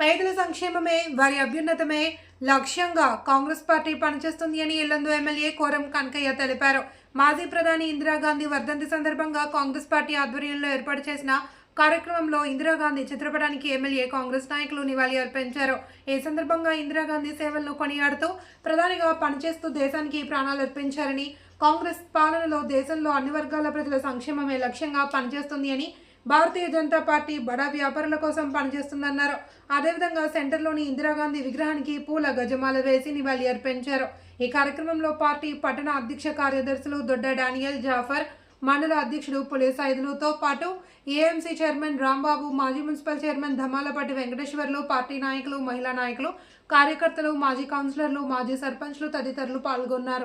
పేదల సంక్షేమమే వారి అభ్యున్నతమే లక్ష్యంగా కాంగ్రెస్ పార్టీ పనిచేస్తుంది అని ఇల్లందు ఎమ్మెల్యే కోరం కనకయ్య తెలిపారు. మాజీ ప్రధాని ఇందిరాగాంధీ వర్ధంతి సందర్భంగా కాంగ్రెస్ పార్టీ ఆధ్వర్యంలో ఏర్పాటు చేసిన కార్యక్రమంలో ఇందిరాగాంధీ చిత్రపటానికి ఎమ్మెల్యే కాంగ్రెస్ నాయకులు నివాళి అర్పించారు. ఈ సందర్భంగా ఇందిరాగాంధీ సేవలను కొనియాడుతూ ప్రధానిగా పనిచేస్తూ దేశానికి ప్రాణాలు అర్పించారని కాంగ్రెస్ పాలనలో దేశంలో అన్ని వర్గాల ప్రజల సంక్షేమమే లక్ష్యంగా పనిచేస్తుంది అని భారతీయ జనతా పార్టీ బడా వ్యాపారుల కోసం పనిచేస్తుందన్నారు. అదేవిధంగా సెంటర్లోని ఇందిరాగాంధీ విగ్రహానికి పూల గజమాల వేసి నివాళి అర్పించారు. ఈ కార్యక్రమంలో పార్టీ పట్టణ అధ్యక్ష కార్యదర్శులు దొడ్డ డానియల్ జాఫర్ మండల అధ్యక్షుడు పులేసాయుధులతో పాటు ఏఎంసీ చైర్మన్ రాంబాబు మాజీ municipal chairman Dhamalapati Venkateswarlu party నాయకులు మహిళా నాయకులు కార్యకర్తలు మాజీ కౌన్సిలర్లు మాజీ సర్పంచ్లు తదితరులు పాల్గొన్నారు.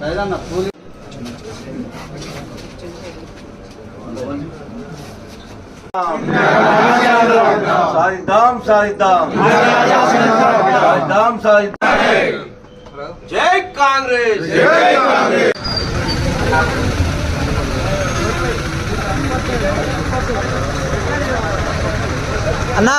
ఆయన ఆయన సాధిద్దాం సాధిద్దాం సాధిద్దాం సాధిద్దాం జై కాంగ్రెస్. అన్నా.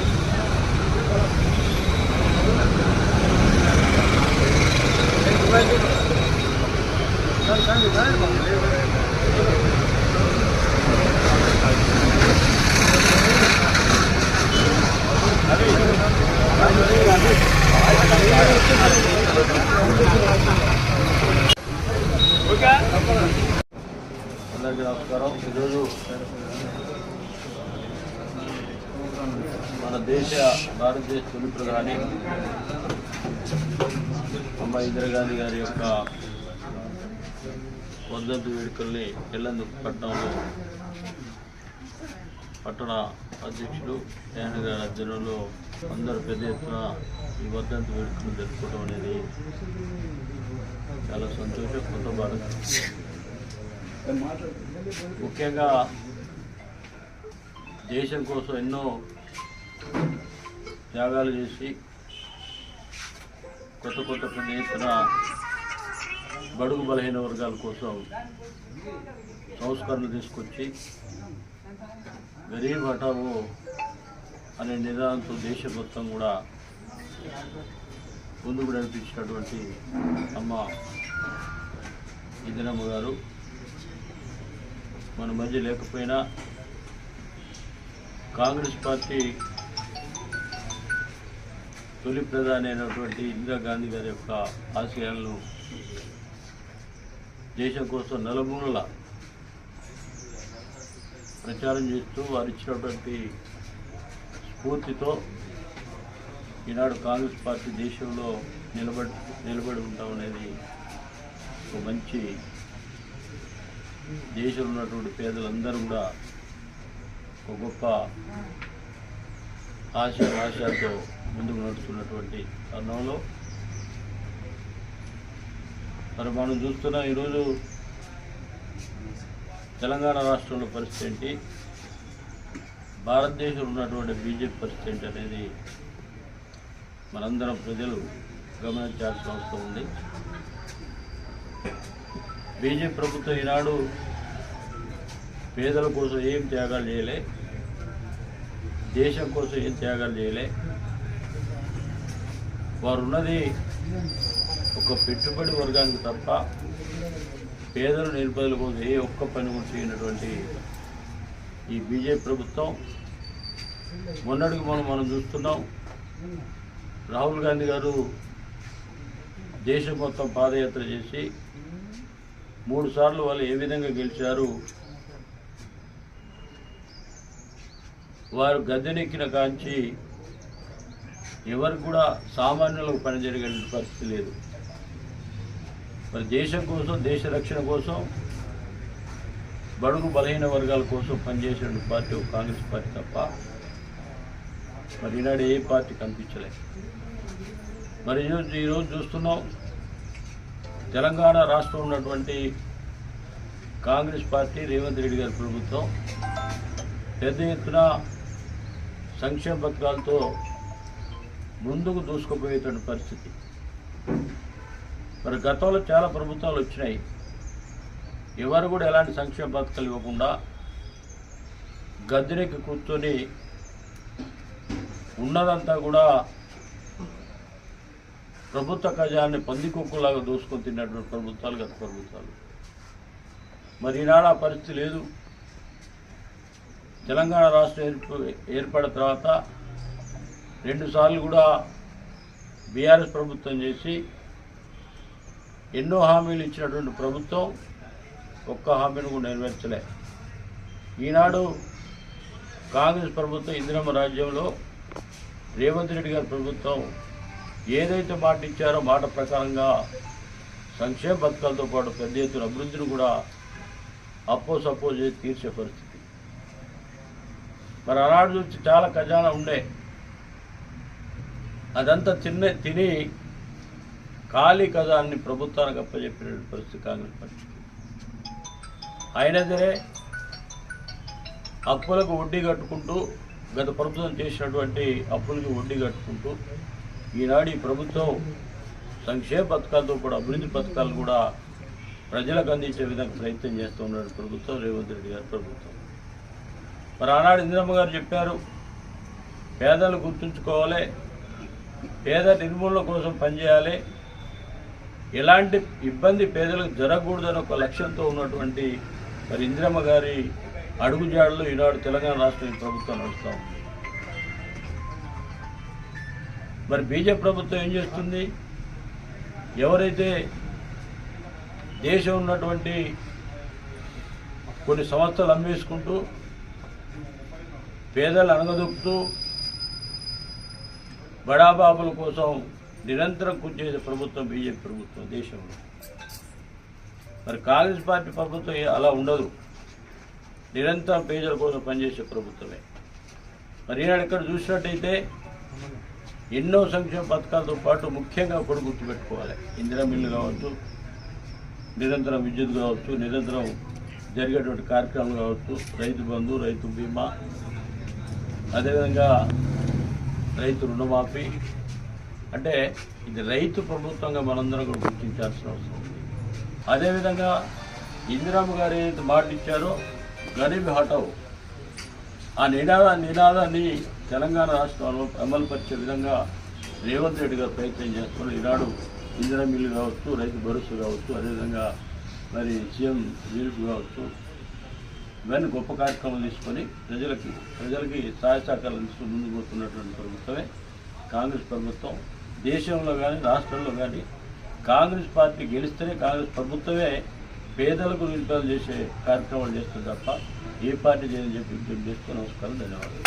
అందరికీ నమస్కారం. ఈరోజు మన దేశ భారతదేశ తొలి ప్రధాని అమ్మ ఇందిరాగాంధీ గారి యొక్క వర్ధంతి వేడుకల్ని ఎల్లందుకు పట్టణంలో పట్టణ అధ్యక్షుడు ఆయన గారి అధ్యయనంలో అందరూ పెద్ద ఎత్తున ఈ వర్ధంతి వేడుకలు జరుపుకోవడం అనేది చాలా సంతోషం. కొత్త భారత ముఖ్యంగా దేశం కోసం ఎన్నో త్యాగాలు చేసి కొత్త కొత్త పెద్ద ఎత్తున బడుగు బలహీన వర్గాల కోసం సంస్కరణలు తీసుకొచ్చి గరీబ్ హఠావో అనే నిదానంతో దేశం మొత్తం కూడా ముందుకు నడిపించినటువంటి అమ్మ ఇందిరమ్మ గారు. మన మధ్య లేకపోయినా కాంగ్రెస్ పార్టీ తొలి ప్రధాని అయినటువంటి ఇందిరాగాంధీ గారి యొక్క ఆశయాలను దేశం కోసం నలుమూలల ప్రచారం చేస్తూ వారు ఇచ్చినటువంటి స్ఫూర్తితో ఈనాడు కాంగ్రెస్ పార్టీ దేశంలో నిలబడి నిలబడి ఉంటాం అనేది ఒక మంచి దేశంలో ఉన్నటువంటి పేదలందరూ కూడా ఒక గొప్ప ఆశ ఆశతో ముందుకు నడుస్తున్నటువంటి తరుణంలో మరి మనం చూస్తున్న ఈరోజు తెలంగాణ రాష్ట్రంలో పరిస్థితి ఏంటి? భారతదేశంలో ఉన్నటువంటి బీజేపీ పరిస్థితి అనేది మనందరం ప్రజలు గమనించాల్సిన అవసరం ఉంది. బీజేపీ ప్రభుత్వం ఈనాడు పేదల కోసం ఏం త్యాగాలు చేయలే దేశం కోసం ఏం త్యాగాలు చేయలే. వారు ఉన్నది ఒక పెట్టుబడి వర్గానికి తప్ప పేదలు నిరుపేదల కోసం ఏ ఒక్క పని కూడా చేయనటువంటి ఈ బీజేపీ ప్రభుత్వం మొన్నటికి మనం మనం చూస్తున్నాం. రాహుల్ గాంధీ గారు దేశం మొత్తం పాదయాత్ర చేసి మూడు సార్లు వాళ్ళు ఏ విధంగా గెలిచారు వారు గద్దెనెక్కిన కాంచి ఎవరు కూడా సామాన్యులకు పని జరిగే పరిస్థితి లేదు. మరి దేశం కోసం దేశ రక్షణ కోసం బడుగు బలహీన వర్గాల కోసం పనిచేసిన పార్టీ ఒక కాంగ్రెస్ పార్టీ తప్ప మరి ఈనాడు ఏ పార్టీ కనిపించలేదు. మరి ఈరోజు ఈరోజు చూస్తున్నాం తెలంగాణ రాష్ట్రం ఉన్నటువంటి కాంగ్రెస్ పార్టీ రేవంత్ రెడ్డి గారి ప్రభుత్వం పెద్ద ఎత్తున సంక్షేమ పథకాలతో ముందుకు దూసుకుపోయేటువంటి పరిస్థితి. మరి గతంలో చాలా ప్రభుత్వాలు వచ్చినాయి. ఎవరు కూడా ఎలాంటి సంక్షేమ పథకాలు ఇవ్వకుండా గద్దెనెక్కి కూర్చొని ఉన్నదంతా కూడా ప్రభుత్వ ఖజాన్ని పందికొక్కులాగా దోసుకొని తిన్నటువంటి ప్రభుత్వాలు గత ప్రభుత్వాలు. మరి ఈనాడు ఆ పరిస్థితి లేదు. తెలంగాణ రాష్ట్రం ఏర్ప ఏర్పడిన తర్వాత రెండుసార్లు కూడా బీఆర్ఎస్ ప్రభుత్వం చేసి ఎన్నో హామీలు ఇచ్చినటువంటి ప్రభుత్వం ఒక్క హామీని కూడా నెరవేర్చలే. ఈనాడు కాంగ్రెస్ ప్రభుత్వం ఇందిరమ్మ రాజ్యంలో రేవంత్ రెడ్డి గారి ప్రభుత్వం ఏదైతే మాట ఇచ్చారో మాట ప్రకారంగా సంక్షేమ పథకాలతో పాటు పెద్ద ఎత్తున అభివృద్ధిని కూడా అప్పో అపోజ్ చేసి తీర్చే పరిస్థితి. మరి ఆనాడు చూసి చాలా ఖజానా ఉండే. అదంతా తిన్న తిని ఖాళీ ఖజాన్ని ప్రభుత్వానికి అప్పచెప్పిన పరిస్థితి కాంగ్రెస్ పార్టీ అయినా సరే అప్పులకు వడ్డీ కట్టుకుంటూ గత ప్రభుత్వం చేసినటువంటి అప్పులకి వడ్డీ కట్టుకుంటూ ఈనాడు ఈ ప్రభుత్వం సంక్షేమ పథకాలతో కూడా అభివృద్ధి పథకాలు కూడా ప్రజలకు అందించే విధంగా ప్రయత్నం చేస్తున్నాడు ప్రభుత్వం రేవంత్ రెడ్డి గారి ప్రభుత్వం. మరి ఆనాడు ఇందిరమ్మ గారు చెప్పారు పేదలు గుర్తుంచుకోవాలి పేద నిర్మూలన కోసం పనిచేయాలి ఎలాంటి ఇబ్బంది పేదలకు జరగకూడదని ఒక లక్ష్యంతో ఉన్నటువంటి మరి ఇందిరమ్మ గారి అడుగుజాడలు ఈనాడు తెలంగాణ రాష్ట్ర ప్రభుత్వం నడుస్తూ ఉంది. మరి బీజేపీ ప్రభుత్వం ఏం చేస్తుంది? ఎవరైతే దేశం ఉన్నటువంటి కొన్ని సంస్థలు అమ్మేసుకుంటూ పేదలు అనగదొక్కుతూ బడాబాబుల కోసం నిరంతరం కృషి చేసే ప్రభుత్వం బీజేపీ ప్రభుత్వం దేశంలో. మరి కాంగ్రెస్ పార్టీ ప్రభుత్వం అలా ఉండదు. నిరంతరం పేదల కోసం పనిచేసే ప్రభుత్వమే. మరి ఈనాడు ఇక్కడ చూసినట్టయితే ఎన్నో సంక్షేమ పథకాలతో పాటు ముఖ్యంగా కూడా గుర్తుపెట్టుకోవాలి. ఇందిరా మిల్లు కావచ్చు నిరంతరం విద్యుత్ కావచ్చు నిరంతరం జరిగేటువంటి కార్యక్రమాలు కావచ్చు రైతు బంధు రైతు బీమా అదేవిధంగా రైతు రుణమాఫీ. అంటే ఇది రైతు ప్రభుత్వంగా మనందరం కూడా గుర్తించాల్సిన అవసరం. అదేవిధంగా ఇందిరామ్మ గారు ఏదైతే మాట ఇచ్చారో గరీబ్ హటావు ఆ నినాద నినాదాన్ని తెలంగాణ రాష్ట్రంలో అమలుపరిచే విధంగా రేవంత్ రెడ్డి గారు ప్రయత్నం చేస్తున్నారు. ఈనాడు ఇందిరా మిల్లు కావచ్చు రైతు భరోసా కావచ్చు అదేవిధంగా మరి సీఎం రిలీఫ్ కావచ్చు ఇవన్నీ గొప్ప కార్యక్రమాలు తీసుకొని ప్రజలకి ప్రజలకి సహాయ సహకారాలు తీసుకుని ముందుకు పోతున్నటువంటి ప్రభుత్వమే కాంగ్రెస్ ప్రభుత్వం. దేశంలో కానీ రాష్ట్రంలో కానీ కాంగ్రెస్ పార్టీ గెలిస్తేనే కాంగ్రెస్ ప్రభుత్వమే పేదలకు నిరుపేదలు చేసే కార్యక్రమాలు చేస్తుంది తప్ప ఏ పార్టీ చేయని చెప్పి విజ్ఞప్తి చేస్తూ నమస్కారం ధన్యవాదాలు.